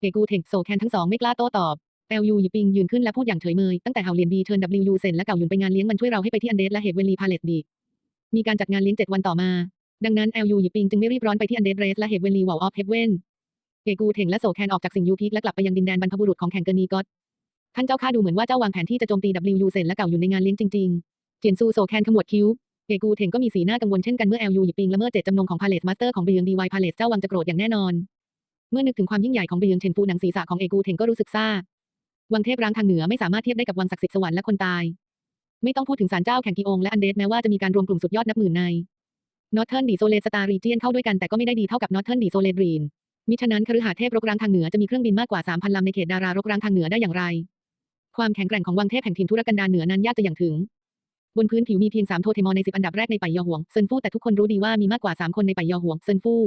[SPEAKER 1] เอกูเทคโซแคนทั้งสองไม่กล้าโต้ตอบ LU หยิบปิงยืนขึ้นและพูดอย่างเฉยเมยตั้งแต่เฮาเหลียนบีเชิญ WU เซนและเก่าหยุนไปงานเลี้ยงมันช่วยเราให้ไปที่อันเดสและเฮดเวลีพาเลตดีมีการจัดงานเลี้ยงเจ็ดวันต่อมาดังนั้น LU หยิบปิงจึงไม่รีบร้อนไปที่อันเดสเรสและเฮดเวลีวอลออฟเฮเวนเอกูเถงและโซแคนออกจากสิงยูพีกและกลับไปยังดินแดนบรรพบุรุษของแข่งเกอร์นีก็ต ท่านเจ้าข้าดูเหมือนว่าเจ้าวางแผนที่จะโจมตี WU เซนและเก่าหยุนในงานเลี้ยงจริงๆ เจียนซูโซแคนขมวดคิ้วเอกูเถงก็มีสีหน้ากังวลเช่นกันเมื่อ LU หยิบปิงละเมิดเจตจำนงของพาเลสมาสเตอร์ของเบียงดีวายพาเลสเจ้าวังจะโกรธอย่างแน่นอน เมื่อนึกถึงความยิ่งใหญ่ของเบียงเชนฟูหนังศีรษะของเอกูเถงก็รู้สึกซ่า วังเทพร้างทางเหนือไม่สามารถเทียบได้กับวังศักดิ์สิทธิ์สวรรค์และคนตาย ไม่ต้องพูดถึงศาลเจ้าแข่งกีองและอันเดสแม้ว่าจะมีการรวมกลุ่มสุดยอดนับหมื่นใน Northern ดีโซเลสตาร์รีเจียนเข้าด้วยกันแต่ก็ไม่ได้ดีเท่ากับ Northern ดีโซเลดรีนมิฉะนั้นคฤหาสน์เทพรกร้างทางเหนือจะมีเครื่องบินมากกว่า3,000ลำในเขตดารารกร้างทางเหนือได้อย่างไร ความแข็งแกร่งของวังเทพแห่งถิ่นทุรกันดารเหนือนั้นยากจะอย่างถึง บนพื้นผิวมีเพียงสามโทเทมอในสิบอันดับแรกในป่ายยอหวงเซินฟู่แต่ทุกคนรู้ดีว่ามีมากกว่าสามคนในป่ายยอหวงเซินฟู่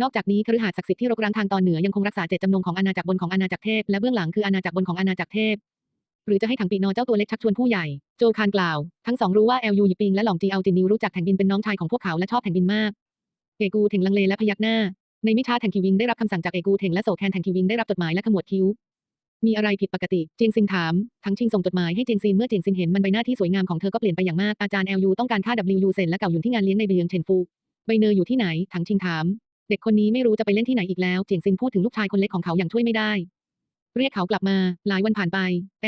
[SPEAKER 1] นอกจากนี้คฤหาสน์ศักดิ์สิทธิ์ที่รกร้างทางตอนเหนือยังคงรักษาเจตจำนงของอาณาจักรบนของอาณาจักรเทพและเบื้องหลังคืออาณาจักรบนของอาณาจักรเทพ หรือจะให้ถังปีนอเจ้าตัวเล็กชักชวนผู้ใหญ่ โจคานกล่าว ทั้งสองรู้ว่าเอลยูหยิปิงและหลองจีเอาจินนิวรู้จักแผ่นดินเป็นน้องชายของพวกเขาและชอบแผ่นดินมากเอกูเถงลังเลและพยักหน้า ในม่ช้าแทนคิวิงได้รับคำสั่งจากเอกูเถงและโซแคนแทนคิวิงได้รับจดหมายและขมวดคิ้ว มีอะไรผิดปกติเจียงซิงถาม ทั้งชิงส่งจดหมายให้เจียงซินเมื่อเจียงซินเห็นมันใบหน้าที่สวยงามของเธอก็เปลี่ยนไปอย่างมาก อาจารย์ LU ต้องการฆ่า WU เซนและเก่าหยุนที่งานเลี้ยงในเบียงเฉินฟูใบเนยอยู่ที่ไหน ทั้งชิงถาม เด็กคนนี้ไม่รู้จะไปเล่นที่ไหนอีกแล้วเจียงซินพูดถึงลูกชายคนเล็กของเขาอย่างช่วยไม่ได้ เรียกเขากลับมา หลายวันผ่านไป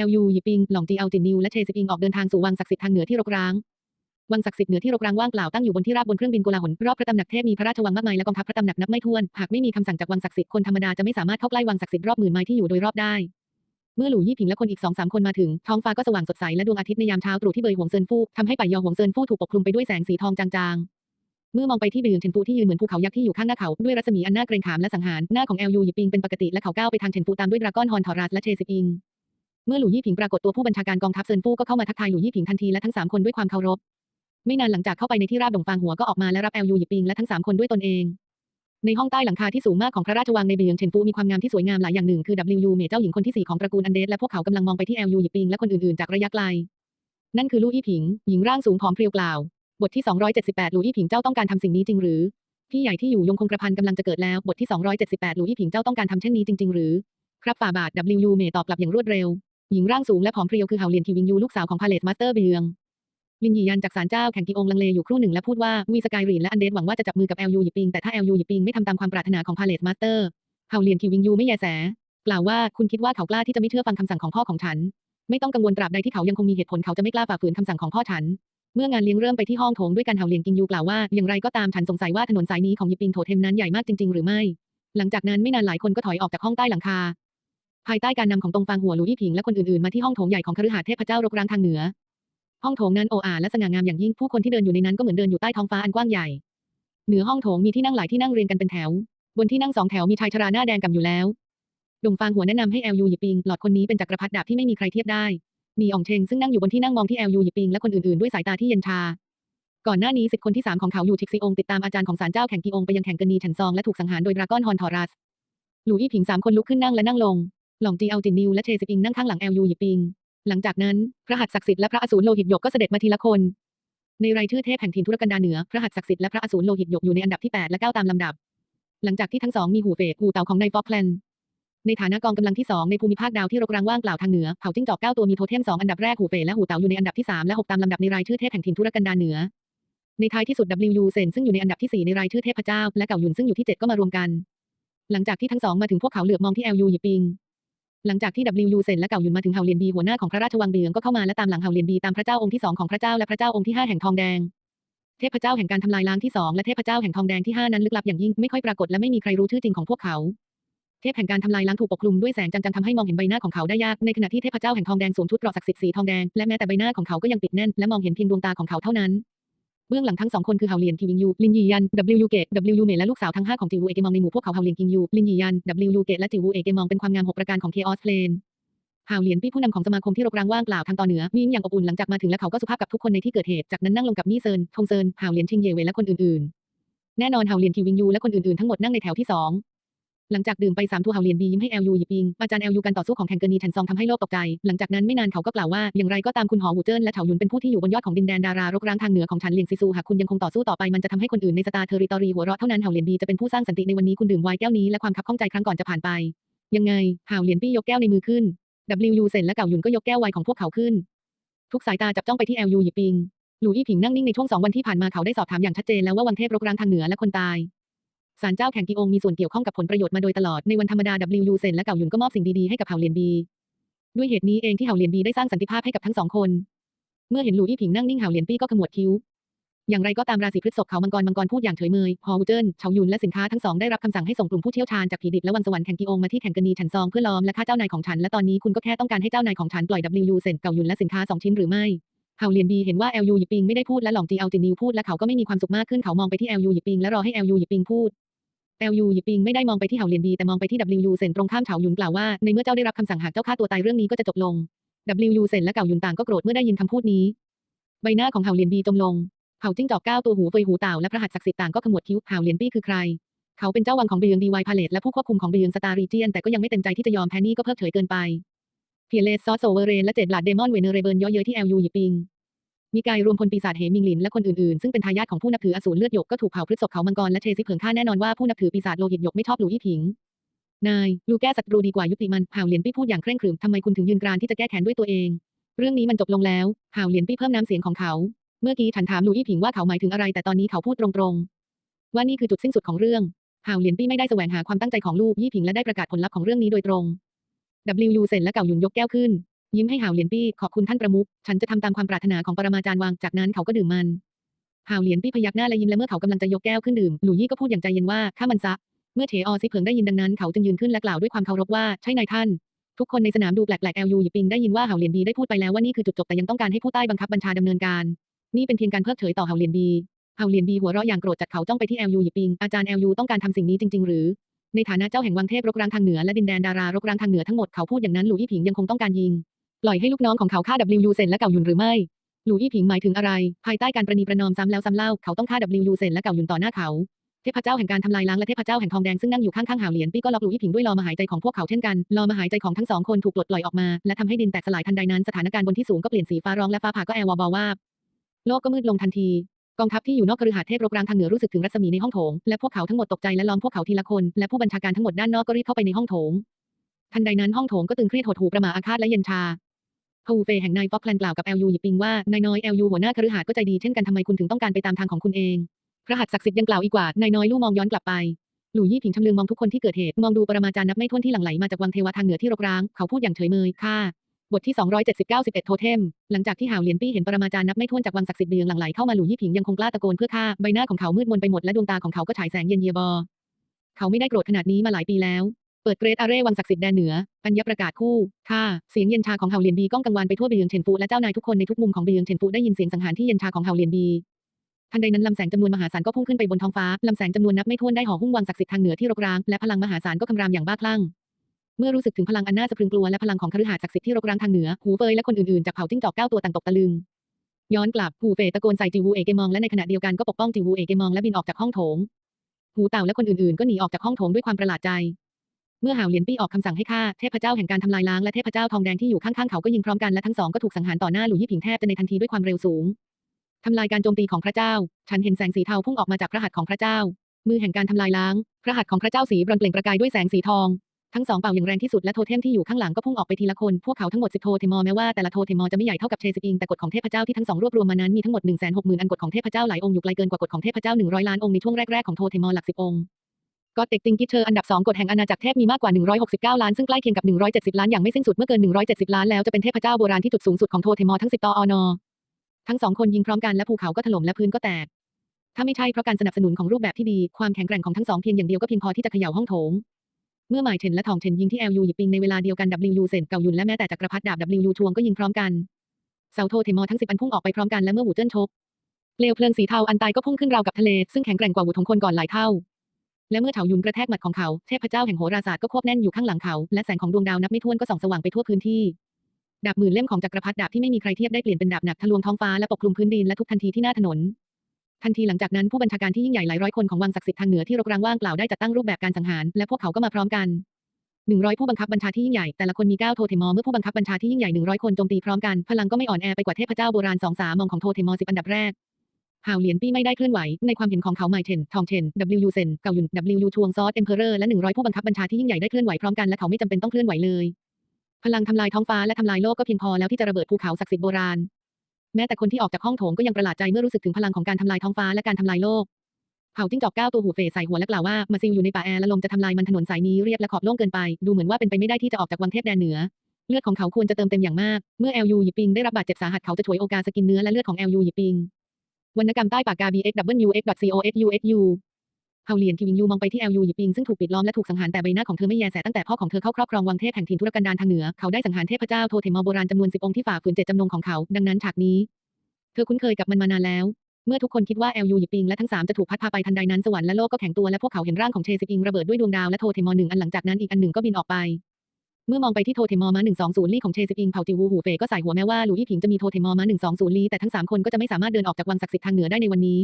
[SPEAKER 1] LU หยิปิง หลงจีเอาจินนิวและเชซิปิงออกเดินทางสู่วังศักดิ์สิทธิ์ทางเหนือที่รกร้างวังศักดิ์สิทธิ์เหนือที่รกร้างว่างเปล่าตั้งอยู่บนที่ราบบนเครื่องบินโกลาหลรอบพระตำหนักเทพมีพระราชวังมากมายและกองทัพพระตำหนักนับไม่ถ้วนหากไม่มีคำสั่งจากวังศักดิ์สิทธิ์คนธรรมดาจะไม่สามารถเข้าใกล้วังศักดิ์สิทธิ์รอบหมื่นไมล์ที่อยู่โดยรอบได้ เมื่อหลู่ยี่ผิงและคนอีกสองสามคนมาถึง ท้องฟ้าก็สว่างสดใสและดวงอาทิตย์ในยามเช้าตรู่ที่เบยหวงเซินฟู่ทำให้ป่ายยอหวงเซินฟู่ถูกปกคลุมไปด้วยแสงสีทองจางๆ เมื่อมองไปที่เบียงเฉินฟูที่ยืนเหมือนภูเขายักษ์ที่อยู่ข้างหน้าเขาด้วยรัศมีอันน่าเกรงขามและสังหารหน้าของแอลยูหยิบปิงเป็นปกติและเขาก้าวไปทางเฉินฟูตามด้วยดราก้อนฮอนทอรัสและเชซิปิงเมื่อหลู่ยี่ผิงปรากฏตัวผู้บัญชาการกองทัพเซินฟู่ก็เข้ามาทักทายหลู่ยี่ผิงทันทีและทั้งสามคนด้วยความเคารพ ไม่นานหลังจากเข้าไปในที่ราบดงฟางหัวก็ออกมาและรับแอลยูหยิบปิงและทั้งสามคนด้วยตนเอง ในห้องใต้หลังคาที่สูงมากของพระราชวังในเบียงเฉินฟูมีความงามที่สวยงามหลายอย่างหนึ่งคือ W เมเจ้าหญิงคนที่สี่ของตระกูลอันเดสและพวกเขากำลังมองไปที่ LU หยิปิงและคนอื่นๆจากระยะไกล นั่นคือลู่อี้ผิง หญิงร่างสูงผอมเพรียวกล่าวบทที่ 278 ลู่อี้ผิงเจ้าต้องการทำสิ่งนี้จริงหรือพี่ใหญ่ที่อยู่ยงคงกระพันกำลังจะเกิดแล้วบทที่ 278 ลู่อี้ผิงเจ้าต้องการทำเช่นนี้จริง ๆ หรือ ครับฝ่าบาท W เมตอบกลับอย่างรวดเร็ว หญิงร่างสูงและผอมเพรียวคือเฮาเลียนคิวิงยูลูกสาวของพาเลสมาสเตอร์เบียง ลินหยียันจากศาลเจ้าแข่งกีองลังเลอยู่ครู่หนึ่งและพูดว่าวีสกายรีนและอันเดสหวังว่าจะจับมือกับ LU หยิปิงแต่ถ้า LU หยิปิงไม่ทำตามความปรารถนาของพาเลสมาสเตอร์เฮาเลียนคิวิงยูไม่แยแสกล่าวว่าคุณคิดว่าเขากล้าที่จะไม่เชื่อฟังคำสั่งของพ่อของฉัน ไม่ต้องกังวลตราบใดที่เขายังคงมีเหตุผลเขาจะไม่กล้าฝ่าฝืนคำสั่งของพ่อฉัน เมื่องานเลี้ยงเริ่มไปที่ห้องโถงด้วยการเฮาเลียนกิงยูกล่าวว่าอย่างไรก็ตามฉันสงสัยว่าถนนสายนี้ของยิปิงโถเทมนั้นใหญ่มากจริง ๆ หรือไม่ หลังจากนั้นไม่นานหลายคนก็ถอยออกจากห้องใต้หลังคา ภายใต้การนำของตงฟางหัวหลูยี่ผิงและคนอื่นๆมาที่ห้องโถงใหญ่ของคฤหาสน์เทพเจ้ารกร้างทางเหนือ ห้องโถงนั้นโออาและสง่างามอย่างยิ่งผู้คนที่เดินอยู่ในนั้นก็เหมือนเดินอยู่ใต้ท้องฟ้าอันกว้างใหญ่ เหนือห้องโถงมีที่นั่งหลายที่นั่งเรียงกันเป็นแถว บนที่นั่งสองแถวมีชายชราหน้าแดงกำอยู่แล้วดงฟางหัวแนะนำให้แอลยูหยิปิง หลอดคนนี้เป็นจักรพรรดิดาบที่ไม่มีใครเทียบได้ มีอ่องเชงซึ่งนั่งอยู่บนที่นั่งมองที่แอลยูหยิปิงและคนอื่นๆด้วยสายตาที่เย็นชา ก่อนหน้านี้สิทธิ์คนที่สามของเขาอยู่ทิกซีองติดตามอาจารย์ของศาลเจ้าแข่งกีองไปยังแข่งกนีฉันซองและถูกสังหารโดยดราก้อนฮอนทอรัส หลูอี้ผิงสามคนลุกขึ้นนั่งและนั่งลง หลองจีเอาจินนิวและเชซิปิงนั่งข้างหลังแอลยูหยิปิง หลังจากนั้น พระหัตถ์ศักดิ์สิทธิ์และพระอสูรโลหิตหยกก็เสด็จมาทีละคน ในรายชื่อเทพแห่งถิ่นธุรกันดารเหนือ พระหัตถ์ศักดิ์สิทธิ์และพระอสูรโลหิตหยกอยู่ในอันดับที่ 8 และ 9 ตามลำดับ หลังจากที่ทั้งสองมีหูเฟกหูเต่าของในฟอกแคลนในฐานะกองกำลังที่ 2 ในภูมิภาคดาวที่รกร้างว่างเปล่าทางเหนือ เผ่าจิ้งจอก 9 ตัวมีโทเทม 2 อันดับแรกหูเฟและหูเต่าอยู่ในอันดับที่ 3 และ 6 ตามลำดับในรายชื่อเทพแห่งถิ่นธุรกันดารเหนือ ในท้ายที่สุด WU เซนซึ่งอยู่ในอันดับที่ 4 ในรายชื่อเทพเจ้า และเก่าหยุนซึ่งอยู่ที่ 7 ก็มารวมกัน หลังจากที่ทั้งสองมาถึงพวกเขาเหลือบมองที่ LU หยิปิง หลังจากที่ WU เซนและเก่าหยุนมาถึงเฮาเลียนบีหัวหน้าของพระราชวังเบียงก็เข้ามาและตามหลังเฮาเลียนบีตามพระเจ้าองค์ที่สองของพระเจ้าและพระเจ้าองค์ที่ห้าแห่งทองแดง เทพเจ้าแห่งการทำลายล้างที่สองและเทพเจ้าแห่งทองแดงที่ห้านั้นลึกลับอย่างยิ่งไม่ค่อยปรากฏและไม่มีใครรู้ชื่อจริงของพวกเขาเทพแห่งการทำลายล้างถูกปกคลุมด้วยแสงจันทร์ทำให้มองเห็นใบหน้าของเขาได้ยาก ในขณะที่เทพเจ้าแห่งทองแดงสวมชุดเกราะศักดิ์สิทธิ์สีทองแดง และแม้แต่ใบหน้าของเขาก็ยังปิดแน่น และมองเห็นเพียงดวงตาของเขาเท่านั้น เบื้องหลังทั้งสองคนคือเฮาเลียนทีวิงยู ลินยียัน W เกต W เมและลูกสาวทั้งห้าของจิวูเอเกมองในหมู่พวกเขาเฮาเลียนกิงยู ลินยียัน W เกตและจิวูเอเกมองเป็นความงามหกประการของเคออสเพลนเฮาเลียนปี้ผู้นำของสมาคมที่รกร้างว่างเปล่าทางตอนเหนือมีอย่างอบอุ่นหลังจากมาถึงและเขาก็สุภาพกับทุกคนในที่เกิดเหตุจากนั้นนั่งลงกับมี่เซินทงเซินเฮาเลียนชิงเยเวและคนอื่นๆ แน่นอนเฮาเลียนทีวิงยูและคนอื่นๆทั้งหมดนั่งในแถวที่สอง หลังจากดื่มไปสามทัวเฮาเลียนบียิ้มให้แอลยูหยิบปิงอาจารย์แอลยูการต่อสู้ของแข่งเกินีแทนซองทำให้โลกตกใจ หลังจากนั้นไม่นานเขาก็กล่าวว่า อย่างไรก็ตามคุณหอหูเจิ้นและเถาหยุนเป็นผู้ที่อยู่บนยอดของดินแดนดารารกร้างทางเหนือของฉันเลียงซิซูหากคุณยังคงต่อสู้ต่อไปมันจะทำให้คนอื่นในสตาร์เทอริตอรีหัวเราะเท่านั้นเฮาเลียนบีจะเป็นผู้สร้างสันติในวันนี้คุณดื่มไวน์แก้วนี้และความคับข้องใจครั้งก่อนจะผ่านไป ยังไงเฮาเลียนปี้ยกแก้วในมือขึ้น W เซนและเก่าหยุนก็ยกแก้วไวน์ของพวกเขาขึ้น ทุกสายตาจับจ้องไปที่ LU หยิบปิงหลูอี้ผิงนั่งนิ่งในช่วงสองวันที่ผ่านมาเขาได้สอบถามอย่างชัดเจนแล้วว่าวังเทพรกร้างทางเหนือและคนตาย ศาลเจ้าแข่งกีองมีส่วนเกี่ยวข้องกับผลประโยชน์มาโดยตลอดในวันธรรมดา W เซนและเก่าหยุนก็มอบสิ่งดีๆให้กับเฮาเลียนบี ด้วยเหตุนี้เองที่เฮาเลียนบีได้สร้างสันติภาพให้กับทั้งสองคน เมื่อเห็นหลู่อี้ผิงนั่งนิ่งเฮาเลียนปี้ก็ขมวดคิ้ว อย่างไรก็ตามราศีพฤษภเขามังกรมังกรพูดอย่างเฉยเมยฮอวูเจิ้นเฉาหยุนและสินค้าทั้งสองได้รับคำสั่งให้ส่งกลุ่มผู้เชี่ยวชาญจากผีดิบและวังสวรรค์แข่งกีองมาที่แข่งกันีฉันซองเพื่อล้อมและฆ่าเจ้านายของฉันและตอนนี้คุณก็แค่ต้องการให้เจ้านายของฉันปล่อย W เซนเก่าหยุนและสินค้าสองชิ้นหรือไม่เฮาเลียนบีเห็นว่า LU หยิบปิงไม่ได้พูดและหลองจีเอาจินนิวพูดและเขาก็ไม่มีความสุขมากขึ้นเขามองไปที่ LU หยิบปิงและรอให้ LU หยิบปิงพูด LU หยิบปิงไม่ได้มองไปที่เฮาเหลียนบีแต่มองไปที่ W เซนตรงข้ามเฉาหยุนกล่าวว่าในเมื่อเจ้าได้รับคำสั่งหากเจ้าฆ่าตัวตายเรื่องนี้ก็จะจบลง W เซนและเก่าหยุนต่างก็โกรธเมื่อได้ยินคำพูดนี้ ใบหน้าของเฮาเหลียนบีจมลงเผ่าจิ้งจอกเก้าตัวหูเฟยหูเต่าและพระหัตถ์ศักดิ์สิทธิ์ต่างก็ขมวดคิ้วเฮาเหลียนปี้คือใคร เขาเป็นเจ้าวังของเบียงดีไวพาเลตและผู้ควบคุมของเบียงสตาร์รีเจียนแต่ก็ยังไม่เต็มใจที่จะยอมแพ้นี่ก็เพิกเฉยเกินไปเพียเลสซอสโซเวเรนและเจ็ดหลาดเดมอนเวเนเรเบิลย่อเย้ยที่แอลยูหยิปิง มีกายรวมพลปีศาจเหมิงหลินและคนอื่นๆ ซึ่งเป็นทายาทของผู้นับถืออสูรเลือดหยกก็ถูกเผาพฤษภเขามังกรและเทซิเผิงฆ่าแน่นอนว่าผู้นับถือปีศาจโลหิตหยกไม่ชอบหลูอี้ผิง นายลูแก้ศัตรูดีกว่ายุติมันห่าเหลียนปี้พูดอย่างเคร่งครึมทำไมคุณถึงยืนกรานที่จะแก้แค้นด้วยตัวเอง เรื่องนี้มันจบลงแล้วห่าเหลียนปี้เพิ่มน้ำเสียงของเขา เมื่อกี้ฉันถามหลูอี้ผิงว่าเขาหมายถึงอะไร แต่ตอนนี้เขาพูดตรงๆ ว่านี่คือจุดสิ้นสุดของเรื่องห่าเหลียนปี้ไม่ได้แสวงหาความตั้งใจของลูกยี่ผิงและได้ประกาศผลลัพธ์ของเรื่องนี้โดยตรง W เซนและเก่าหยุนยกแก้วขึ้น ยิ้มให้หาวเหลียนปี้ขอบคุณท่านประมุขฉันจะทำตามความปรารถนาของปรมาจารย์วางจากนั้นเขาก็ดื่มมันหาวเหลียนปี้พยักหน้าและยิ้มและเมื่อเขากำลังจะยกแก้วขึ้นดื่มหลู่ยี่ก็พูดอย่างใจเย็นว่าข้ามันซะเมื่อเฉออซิเผิงได้ยินดังนั้นเขาจึงยืนขึ้นและกล่าวด้วยความเคารพว่าใช่นายท่าน ทุกคนในสนามดูแปลกๆแอลยูหยิปิงได้ยินว่าเฮาเหลียนบีได้พูดไปแล้วว่านี่คือจุดจบแต่ยังต้องการให้ผู้ใต้บังคับบัญชาดำเนินการ นี่เป็นเพียงการเพิกเฉยต่อเฮาเหลียนบีเฮาเหลียนบีหัวเราะอย่างโกรธจัดเขาจ้องไปที่แอลยูหยิปิงอาจารย์แอลยูต้องการทำสิ่งนี้จริงๆหรือ ในฐานะเจ้าแห่งวังเทพรกร้างทางเหนือและดินแดนดารารกร้างทางเหนือทั้งหมดเขาพูดอย่างนั้นหลู่อี้ผิงยังคงต้องการยิง ปล่อยให้ลูกน้องของเขาฆ่า W เซนและเก่าหยุนหรือไม่ หลู่อี้ผิงหมายถึงอะไร ภายใต้การประนีประนอมซ้ำแล้วซ้ำเล่า เขาต้องฆ่า W เซนและเก่าหยุนต่อหน้าเขา เทพเจ้าแห่งการทำลายล้างและเทพเจ้าแห่งทองแดงซึ่งนั่งอยู่ข้างๆหาวเหลียนปี้ก็ล็อกหลู่อี้ผิงด้วยลอมหายใจของพวกเขาเช่นกันลอมหายใจของทั้งสองคนถูกปลดปล่อยออกมาและทำให้ดินแตกสลายทันใดนั้นสถานการณ์บนที่สูงก็เปลี่ยนสีฟ้าร้องและฟ้าผ่าก็แอววาวาบโลกก็มืดลงทันทีกองทัพที่อยู่นอกคฤหาสน์เทพรกรางทางเหนือรู้สึกถึงรัศมีในห้องโถง และพวกเขาทั้งหมดตกใจและล้อมพวกเขาทีละคน และผู้บัญชาการทั้งหมดด้านนอกก็รีบเข้าไปในห้องโถง ทันใดนั้นห้องโถงก็ตึงเครียดหดหูประมาอาฆาตและเย็นชา ฮูเฟแห่งนายฟอกแลนกล่าวกับแอลยูหยิปิงว่านายน้อยแอลยูหัวหน้าคฤหาสน์ก็ใจดีเช่นกันทำไมคุณถึงต้องการไปตามทางของคุณเองพระหัตถ์ศักดิ์สิทธิ์ยังกล่าวอีกว่านายน้อยลู่มองย้อนกลับไปหลู่ยี่ผิงชำเลืองมองทุกคนที่เกิดเหตุมองดูปรมาจารย์นับไม่ถ้วนที่หลั่งไหลมาจากวังเทวทางเหนือที่รกร้างเขาพูดอย่างเฉยเมยค่ะบทที่ 279 11โทเทม หลังจากที่หาวเหลียนปี้เห็นปรมาจารย์นับไม่ถ้วนจากวังศักดิ์สิทธิ์เบียงหลั่งไหลเข้ามาหลู่ยี่ผิงยังคงกล้าตะโกนเพื่อฆ่าใบหน้าของเขามืดมนไปหมดและดวงตาของเขาก็ฉายแสงเย็นเยียบอ เขาไม่ได้โกรธขนาดนี้มาหลายปีแล้ว เปิดเกรดอาเร่วังศักดิ์สิทธิ์แดนเหนือ อัญญประกาศคู่ค่ะเสียงเย็นชาของเฮาเหลียนบีก้องกังวานไปทั่วเบียงเฉินฟูและเจ้านายทุกคนในทุกมุมของเบียงเฉินฟูได้ยินเสียงสังหารที่เย็นชาของเฮาเหลียนบีทันใดนั้นลำแสงจำนวนมหาศาลก็พุ่งขึ้นไปบนท้องฟ้าลำแสงจำนวนนับไม่ถ้วนได้ห่อหุ้มวังศักดิ์สิทธิ์ทางเหนือที่รกร้างและพลังมหาศาลก็คำรามอย่างบ้าคลั่งเมื่อรู้สึกถึงพลังอันน่าสะพรึงกลัวและพลังของคฤหาสน์ศักดิ์สิทธิ์ที่รกร้างทางเหนือหูเฟยและคนอื่นๆจากเผ่าจิ้งจอกเก้าตัวต่างตกตะลึงย้อนกลับหูเฟยตะโกนใส่จิวูเอเกมองและในขณะเดียวกันก็ปกป้องจิวูเอเกมองและบินออกจากห้องโถงหูเต่าและคนอื่นๆก็หนีออกจากห้องโถงด้วยความประหลาดใจ เมื่อหาวเหลียนปี้ออกคำสั่งให้ฆ่าเทพเจ้าแห่งการทำลายล้างและเทพเจ้าทองแดงที่อยู่ข้างๆเขาก็ยิงพร้อมกันและทั้งสองก็ถูกสังหารต่อหน้าหลู่ยี่ผิงแทบจะในทันทีด้วยความเร็วสูงทำลายการโจมตีของพระเจ้า ฉันเห็นแสงสีเทาพุ่งออกมาจากพระหัตถ์ของพระเจ้า มือแห่งการทำลายล้าง พระหัตถ์ของพระเจ้าสีบรอนเปล่งประกายด้วยแสงสีทอง ทั้งสองเป่าอย่างแรงที่สุดและโทเทมที่อยู่ข้างหลังก็พุ่งออกไปทีละคน พวกเขาทั้งหมดสิบโทเทมอแม้ว่าแต่ละโทเทมอจะไม่ใหญ่เท่ากับเชซิปิงแต่กฎของเทพเจ้าที่ทั้งสองรวบรวมมานั้นมีทั้งหมด1 6 0 0 0 0อันกฎของเทพเจ้าหลายองค์อยู่ไกลเกินกว่ากฎของเทพเจ้า100ล้านองค์ในช่วงแรกๆของโทเทมอหลัก10องค์ กอตเต็กติงกิเชออันดับ 2กฎแห่งอาณาจักรเทพมีมากกว่า 169 ล้าน ซึ่งใกล้เคียงกับ 170 ล้านอย่างไม่สิ้นสุดเมื่อเกิน 170 ล้านแล้วจะเป็นเทพเจ้าโบราณที่จุดสูงสุดของโทเทมอทั้ง 10 ตออนอทั้งสองคนยิงพร้อมกันและภูเขาก็ถล่มและพื้นก็แตก ถ้าไม่ใช่เพราะการสนับสนุนของรูปแบบที่ดี ความแข็งแกร่งของทั้งสองเพียงอย่างเดียวก็เพียงพอที่จะเขย่าห้องโถง เมื่อหมายเทนและทองเทนยิงที่ LU หยิบปิงในเวลาเดียวกัน W เซนเก่ายุนและแม้แต่จักรพรรดิดาบ W ชวงก็ยิงพร้อมกัน เสาโทเทมอทั้งสิบอันพุ่งออกไปพร้อมกันและเมื่อหูเจิ้นชกเปลวเพลิงสีเทาอันตายก็พุ่งขึ้นราวกับทะเลซึ่งแข็งแกร่งกว่าหูของคนก่อนหลายเท่า และเมื่อเถายุนกระแทกหมัดของเขาเทพเจ้าแห่งโหราศาสตร์ก็ควบแน่นอยู่ข้างหลังเขา และแสงของดวงดาวนับไม่ถ้วนก็ส่องสว่างไปทั่วพื้นที่ดาบหมื่นเล่มของจักรพรรดิดาบที่ไม่มีใครเทียบได้เปลี่ยนเป็นดาบหนักทะลวงท้องฟ้าและปกคลุมพื้นดินและทุกทันทีที่หน้าถนน ทันทีหลังจากนั้นผู้บัญชาการที่ยิ่งใหญ่หลายร้อยคนของวังศักดิ์สิทธิ์ทางเหนือที่รกร้างว่างเปล่าได้จัดตั้งรูปแบบการสังหารและพวกเขาก็มาพร้อมกันหนึ่งร้อยผู้บังคับบัญชาที่ยิ่งใหญ่แต่ละคนมีเก้าโทเทมอเมื่อผู้บังคับบัญชาที่ยิ่งใหญ่หนึ่งร้อยคนโจมตีพร้อมกันพลังก็ไม่อ่อนแอไปกว่าเทพเจ้าโบราณสองสามองของโทเทมอสิบอันดับแรก หาวเหลียนปี้ไม่ได้เคลื่อนไหว ในความเห็นของเขาหมเทน ทองเทน W เซนเกายุน W ทวงซอสเอ็มเพอเรอร์และหนึ่งร้อยผู้บังคับบัญชาที่ยิ่งใหญ่ได้เคลื่อนไหวพร้อมกันและเขาไม่จำเป็นต้องเคลื่อนไหวเลย พลังทำลายท้องฟ้าและทำลายโลกก็เพียงพอแล้วที่จะระเบิดภูเขาศักดิ์สิทธิ์โบราณ แม้แต่คนที่ออกจากห้องโถงก็ยังประหลาดใจเมื่อรู้สึกถึงพลังของการทำลายท้องฟ้าและการทำลายโลก เผ่าจิ้งจอกก้าวตัวหูเฟยใส่หัวและกล่าวว่ามาซิลอยู่ในป่าแอร์และลมจะทำลายมันถนนสายนี้เรียบและขอบโล่งเกินไป ดูเหมือนว่าเป็นไปไม่ได้ที่จะออกจากวังเทพแดนเหนือเลือดของเขาควรจะเติมเต็มอย่างมาก เมื่อเอลยูหยิปิงได้รับบาดเจ็บสาหัสเขาจะฉวยโอกาสกินเนื้อและเลือดของเอลยูหยิปิง วรรณกรรมใต้ปากกา bxwx.cosu เฮาเหลียนคิวิงยูมองไปที่เอลยูหยิปิงซึ่งถูกปิดล้อมและถูกสังหารแต่ใบหน้าของเธอไม่แยแสตั้งแต่พ่อของเธอเข้าครอบครองวังเทพแห่งถิ่นทุรกันดารทางเหนือ เขาได้สังหารเทพเจ้าโทเทมอโบราณจำนวนสิบองค์ที่ฝ่าฝืนเจตจำนงของเขา ดังนั้นฉากนี้ เธอคุ้นเคยกับมันมานานแล้ว เมื่อทุกคนคิดว่าเอลยูหยิปิงและทั้งสามจะถูกพัดพาไปทันใดนั้นสวรรค์และโลกก็แข็งตัวและพวกเขาเห็นร่างของเชซิปิงระเบิดด้วยดวงดาวและโทเทมอหนึ่งอันหลังจากนั้นอีกอันหนึ่งก็บินออกไป เมื่อมองไปที่โทเทมอมา120 ลี่ของเชซิปิงเผ่าจิวูหูเฟก็ใส่หัวแม้ว่าหลูอี้ผิงจะมีโทเทมอมา120 ลี่แต่ทั้งสามคนก็จะไม่สามารถเดินออกจากวังศักดิ์สิทธิ์ทางเหนือได้ในวันนี้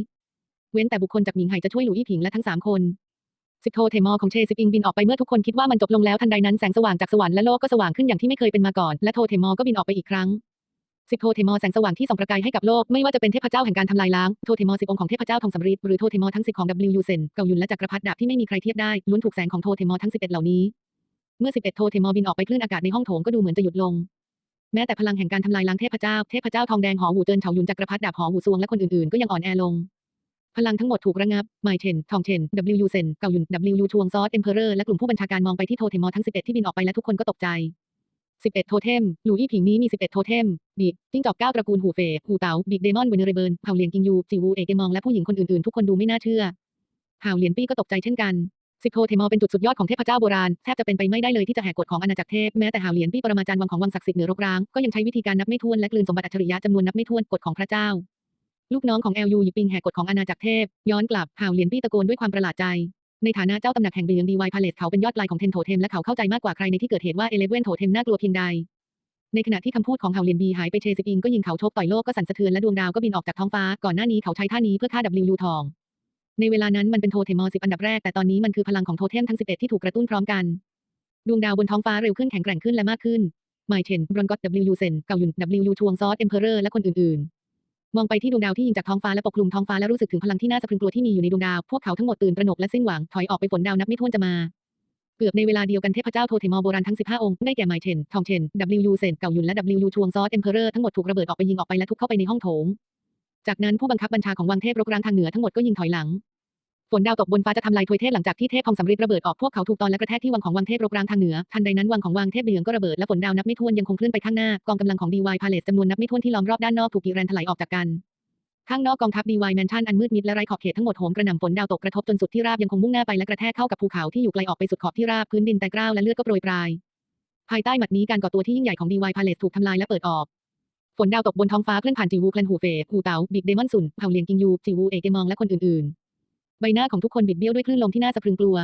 [SPEAKER 1] เว้นแต่บุคคลจากหมิงไห่จะช่วยหลูอี้ผิงและทั้งสามคนสิบโทเทมอของเชซิปิงบินออกไปเมื่อทุกคนคิดว่ามันจบลงแล้วทันใดนั้นแสงสว่างจากสวรรค์และโลกก็สว่างขึ้นอย่างที่ไม่เคยเป็นมาก่อนและโทเทมอก็บินออกไปอีกครั้งสิบโทเทมอแสงสว่างที่ส่องประกายให้กับโลกไม่ว่าจะเป็นเทพเจ้าแห่งการทำลายล้างโทเทมอสิบองค์ของเทพเจ้าทองสำริดหรือโทเทมอทั้งสิบของ W เซนเกายุนและจักรพรรดิดาบที่ไม่มีใครเทียบได้ล้วนถูกแสงของโทเทมอทั้งสิบเอ็ดเหล่านี้ เมื่อสิบเอ็ดโทเทมอบินออกไปคลื่นอากาศในห้องโถงก็ดูเหมือนจะหยุดลง แม้แต่พลังแห่งการทำลายล้างเทพเจ้า เทพเจ้าทองแดงหอหูเจินเฉาหยุนจักรพรรดิดาบหอหูซวงและคนอื่นๆก็ยังอ่อนแอลง พลังทั้งหมดถูกระงับไมเทนทองเทน W เซนเก่าหยุน W ชวงซอสเอ็มเพอเรอร์และกลุ่มผู้บัญชาการมองไปที่โทเทมอทั้ง 11 ที่บินออกไปและทุกคนก็ตกใจ 11 โทเทมหลูอี้ผิงนี้มี 11 โทเทมบีกจิ้งจอกเก้าตระกูลหูเฟยหูเต๋าบิ๊กเดมอนเวเนเรเบิร์นเผ่าเหลียนกิงยูจิวูเอเกมองและผู้หญิงคนอื่นๆทุกคนดูไม่น่าเชื่อเผ่าเหลียนปี้ก็ตกใจเช่นกัน สิบโทเทมอเป็นจุดสุดยอดของเทพเจ้าโบราณ แทบจะเป็นไปไม่ได้เลยที่จะแหกกฎของอาณาจักรเทพ แม้แต่หาวเหลียนปี้ปรมาจารย์วังของวังศักดิ์สิทธิ์เหนือรกร้าง ก็ยังใช้วิธีการนับไม่ถ้วนและกลืนสมบัติอัจฉริยะจำนวนนับไม่ถ้วนกฎของพระเจ้า ลูกน้องของแอลยูหยิบปิงแหกกฎของอาณาจักรเทพ ย้อนกลับหาวเหลียนปี้ตะโกนด้วยความประหลาดใจ ในฐานะเจ้าตำหนักแห่งเบียงดีวายพาเลสเขาเป็นยอดลายของเทนโทเทมและเขาเข้าใจมากกว่าใครในที่เกิดเหตุว่าเอเลเวนโทเทมน่ากลัวเพียงใดในขณะที่คำพูดของเฮาเลียนบีหายไปเชซิปิงก็ยิงเขาโชกต่อยโลกก็สั่นสะเทือนและดวงดาวก็บินออกจากท้องฟ้าก่อนหน้านี้เขาใช้ท่านี้เพื่อฆ่า W ทอง ในเวลานั้นมันเป็นโทเทมอสิบอันดับแรกแต่ตอนนี้มันคือพลังของโทเทมทั้ง11ที่ถูกกระตุ้นพร้อมกัน ดวงดาวบนท้องฟ้าเร็วขึ้นแข็งแกร่งขึ้นและมากขึ้นไมเทนบรอนกอต W เซนเก่ายุน W ชวงซอสเอ็มเพอเรอร์และคนอื่นๆ มองไปที่ดวงดาวที่ยิงจากท้องฟ้าและปกคลุมท้องฟ้าและรู้สึกถึงพลังที่น่าสะพรึงกลัวที่มีอยู่ในดวงดาวพวกเขาทั้งหมดตื่นตระหนกและสิ้นหวังถอยออกไปฝนดาวนับไม่ถ้วนจะมาเกือบในเวลาเดียวกันเทพเจ้าโทเทมอโบราณทั้ง 15 องค์ ได้แก่ไมเทนทองเทน W เซนเก่ายุน และ W ชวงซอสเอ็มเพอเรอร์ทั้งหมดถูกระเบิดออกไปยิงออกไปและทุบเข้าไปในห้องโถง จากนั้นผู้บังคับบัญชาของวังเทพรกร้างทางเหนือทั้งหมดก็ยิงถอยหลัง ฝนดาวตกบนฟ้าจะทำลายทวยเทพหลังจากที่เทพทองสำริดระเบิดออกพวกเขาถูกตอนและกระแทกที่วังของวังเทพรกร้างทางเหนือ ทันใดนั้นวังของวังเทพเหลืองก็ระเบิดและฝนดาวนับไม่ถ้วนยังคงเคลื่อนไปข้างหน้ากองกำลังของดีวายพาเลสจำนวนนับไม่ถ้วนที่ล้อมรอบด้านนอกถูกกีแรนถลายออกจากกันข้างนอกกองทัพดีวายแมนชั่นอันมืดมิดและไร้ขอบเขตทั้งหมดโหมกระหน่ำฝนดาวตกกระทบจนสุดที่ราบยังคงมุ่งหน้าไปและกระแทกเข้ากับภูเขาที่อยู่ไกลออกไปสุดขอบที่ราบพื้นดินแตกร้าวและเลือดก็โปรยปลาย ภายใต้หมัดนี้การก่อตัวที่ยิ่งใหญ่ของดีวายพาเลสถูกทำลายและเปิดออก ฝนดาวตกบนท้องฟ้าเคลื่อนผ่านจิวูเคลนหูเฟยหูเตาบิ๊กเดมอนสุนเผาเลียงกิงยูจิวูเอเกมองและคนอื่นๆ ใบหน้าของทุกคนบิดเบี้ยวด้วยคลื่นลมที่น่าสะพรึงกลัว